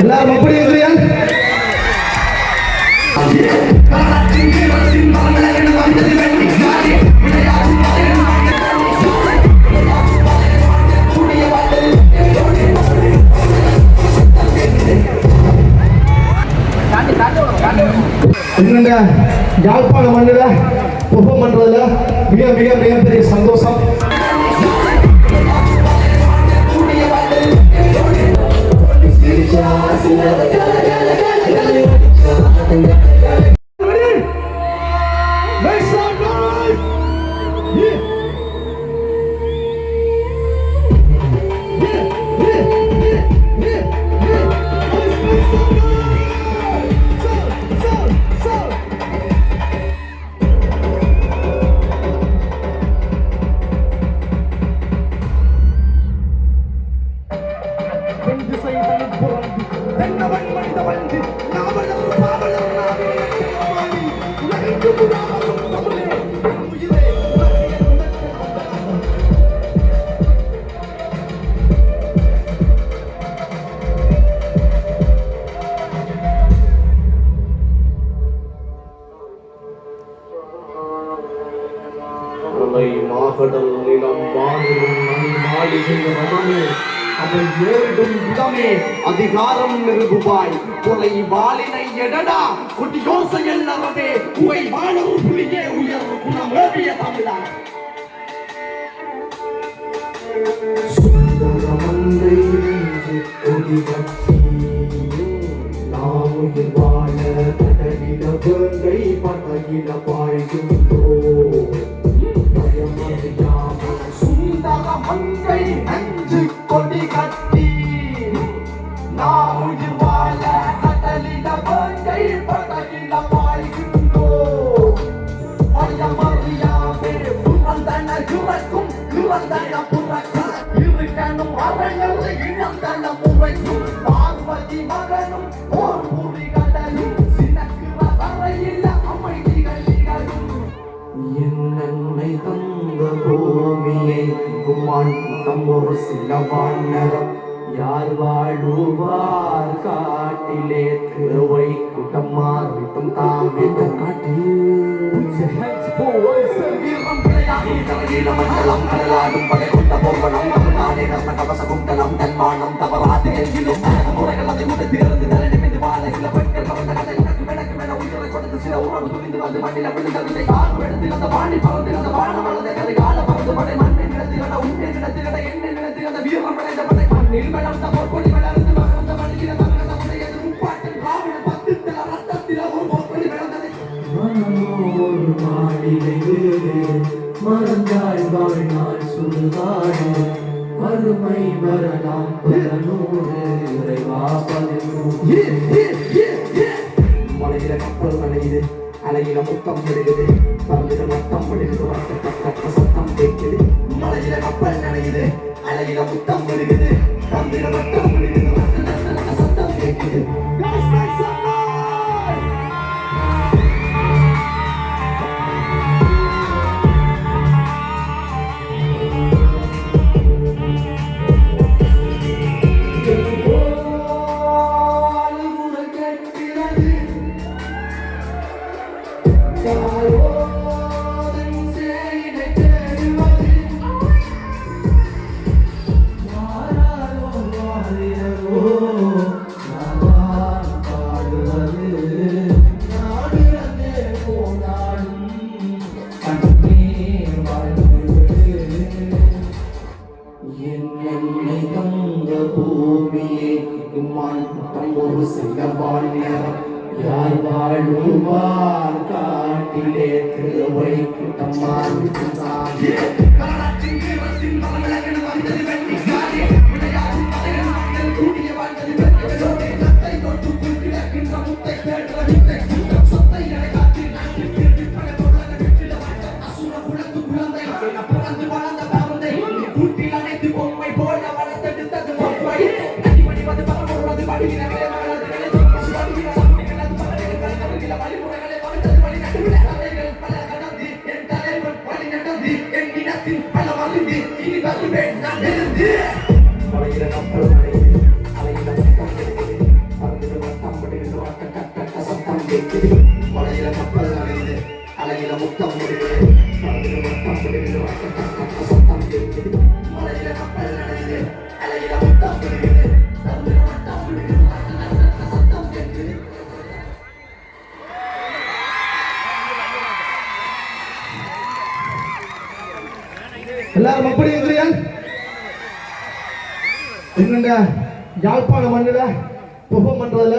எல்லாரும் எப்படி இருக்கிறீங்க என்னங்க யாழ்ப்பாண மண்ணில் பெர்ஃபார்ம் பண்ணுறதுல மிக மிக மிகப்பெரிய சந்தோஷம். I see another girl, girl, girl, girl, girl, girl, மாளிகின்ற அதை ஏறிடும் விதமே அதிகாரம் நிறுவுவாய். கொலை வாளினை எடடா கொடி யோசையில் நரவே வாழவு புலியே உயர் குணம் ஓவிய தமிழா சுந்தரமங்கை நெஞ்சு கொடி இறந்தன புறக்கும் இருக்கணும் அறங்கள் முறைக்கும் பார்வதி மகனும் போர் புரி கடலும் வரையில் அமைதிகள் நிகழும் தந்த பூமியை குமான் யார் வாழுவார் காட்டிலே திருவை குட்டம் மாறிட்டும் தாமிட்டும் காட்டில் வீரம் விளையாடி கரையில மண்டலம் கடலாடும் படை கொண்ட பொம்மனம் தமிழ்நாடே நர்ம கவச குண்டலம் தன்மானம் தவறாது எங்கிலும் முறைகள் அதை முடித்து இருந்து தரணி மீது வாழ சில பெண்கள் கவர்ந்த கதை உனக்கு எனக்கு மேல உயிரை கொடுத்து சில உறவு துணிந்து வந்து மண்ணில விழுந்ததை காலம் எடுத்து அந்த வாணி பறந்து ஒரு மாடிலை வீடு மறந்தாய் வாழ்நாள் சுடுகாடு வறுமை வரலாம் பல நூறு இறைவா பதினூறு மலையில கப்பல் நனையுது அலையில முத்தம் விடுகுது பறந்துட மொத்தம் விடுகுது வட்டப்பட்ட சத்தம் கேட்குது மலையில கப்பல் நனையுது அலையில முத்தம் விடுகுது பறந்துட மொத்தம் விடுகுது வட்டப்பட்ட சத்தம் கேட்குது நடந்து என் இனத்தின் பல மருந்து இனி வருவேன் நான் எழுந்து அலையில நம்மளும் அடையுது அலையில மட்டும் கிடைக்குது மருந்து மட்டும் கட்ட கசத்தம் கேட்குது எல்லாரும் அப்படி இருக்கிறியா என்னங்க? யாழ்ப்பாண மண்ணில் பெர்ஃபார்ம் பண்ணுறதுல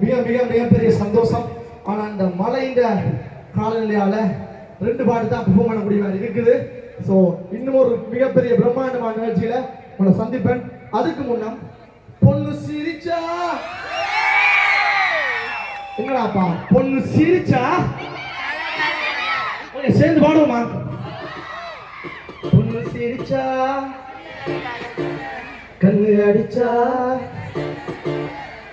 மிக மிக மிகப்பெரிய சந்தோஷம். ஆனால் இந்த மழையின் காலநிலையால் ரெண்டு பாடு தான் உபம் பண்ண முடியாது இருக்குது. ஸோ இன்னும் ஒரு மிகப்பெரிய பிரம்மாண்டமான நிகழ்ச்சியில் உன்னை சந்திப்பேன். அதுக்கு முன்னம் பொண்ணு சிரிச்சா? என்னடாப்பா? பொண்ணு சிரிச்சா? சேர்ந்து பாடுவோமா? பொண்ணு சிரிச்சா கண்ணு அடிச்சா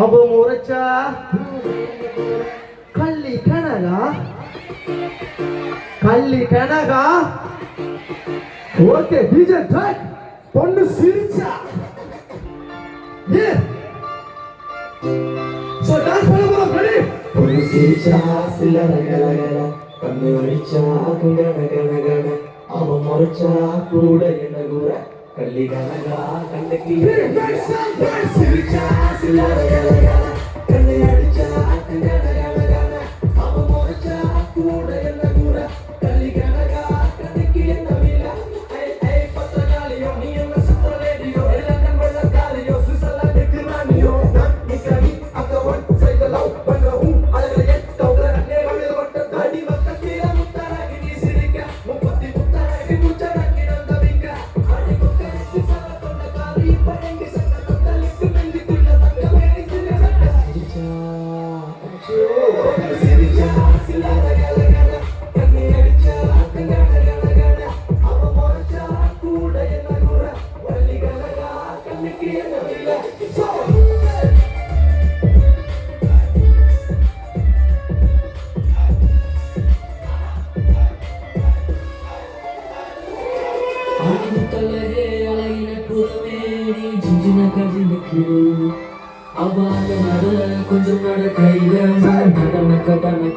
அவ முறைச்சா கள்ளி கனகா கள்ளி கனகா. ஓகே டிஜே ட்ராக் பொண்ணு சிரிச்சா. ஏ சோ டான்ஸ் பண்ண போறோம். ரெடி பொண்ணு சிரிச்சா சில ரகரகர கண்ணு அடிச்சா குண்டன கனகன அவ முறைச்சா கூட என்ன கூட கள்ளி கனகா கண்ணுக்கு சிரிச்சா சில்லறை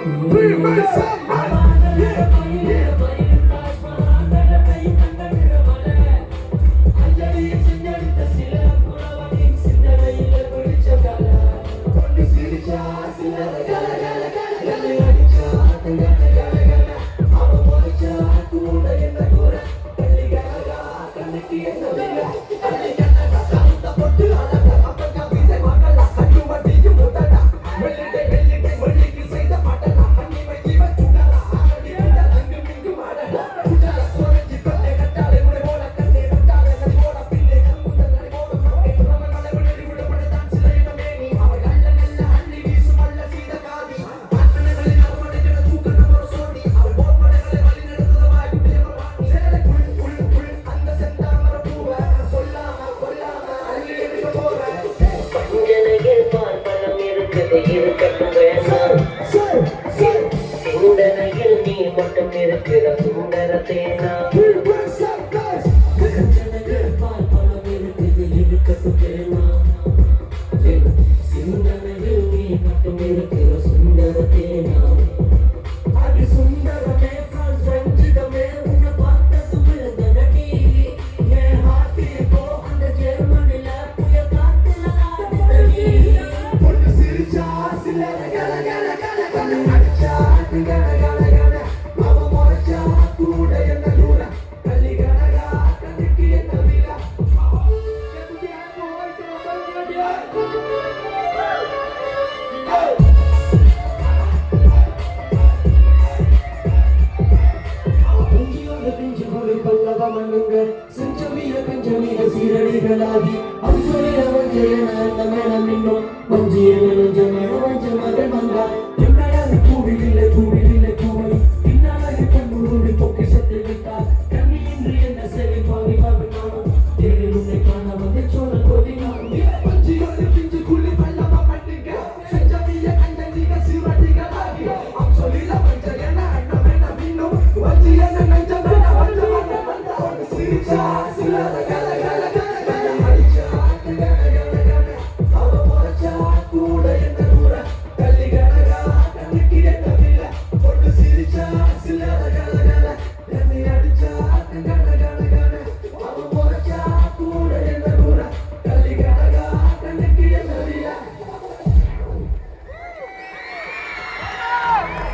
Be myself. இருக்குது இருக்கட்டும் பேசார் சிந்தனையில் நீ மட்டும் இருக்கிற சுந்தர தேனா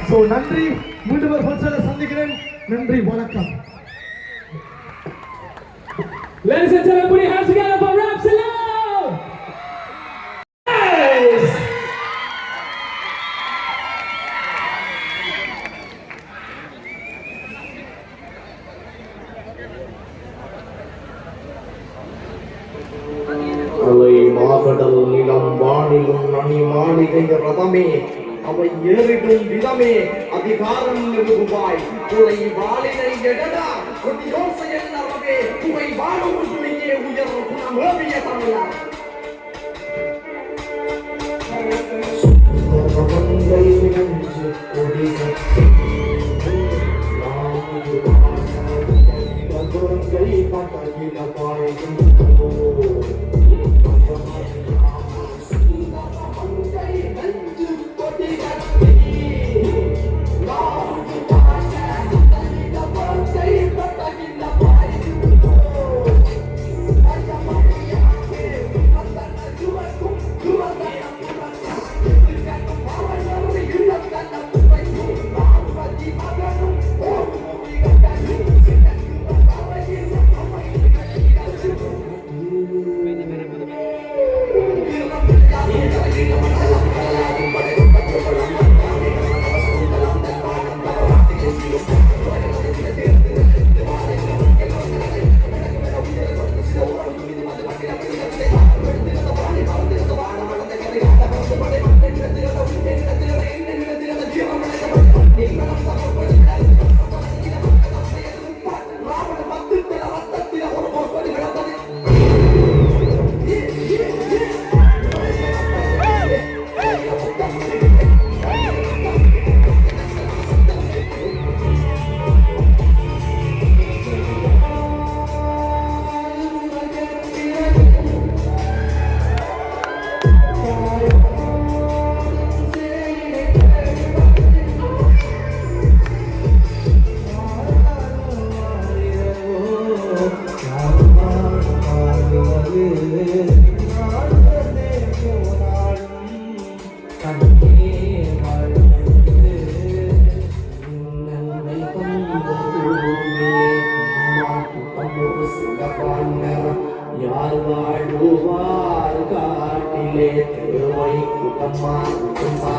ஸோ நன்றி. மீண்டும் ஒரு ஃபங்க்ஷனில் சந்திக்கிறேன். நன்றி வணக்கம். Ladies and gentlemen, put your hands together for Rapsila! மாவடல் நிலம் வானிலும் நனி மாளிகை ரதமே. அவை ஏறிடும் விதமே அதிகாரம் நிறுவுவாய் துளை வாளினை எடடா கொடி யோசையல் அறவே துவை வாழும் துணியே உயர் குணமேவிய தமிழா சுந்தரமங்கை நெஞ்சு கொடி வாழ்வார் காட்டிலே தேவை குட்டம்மா குட்டம்மா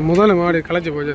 முதல்ல மாடு களைச்சி போச்சு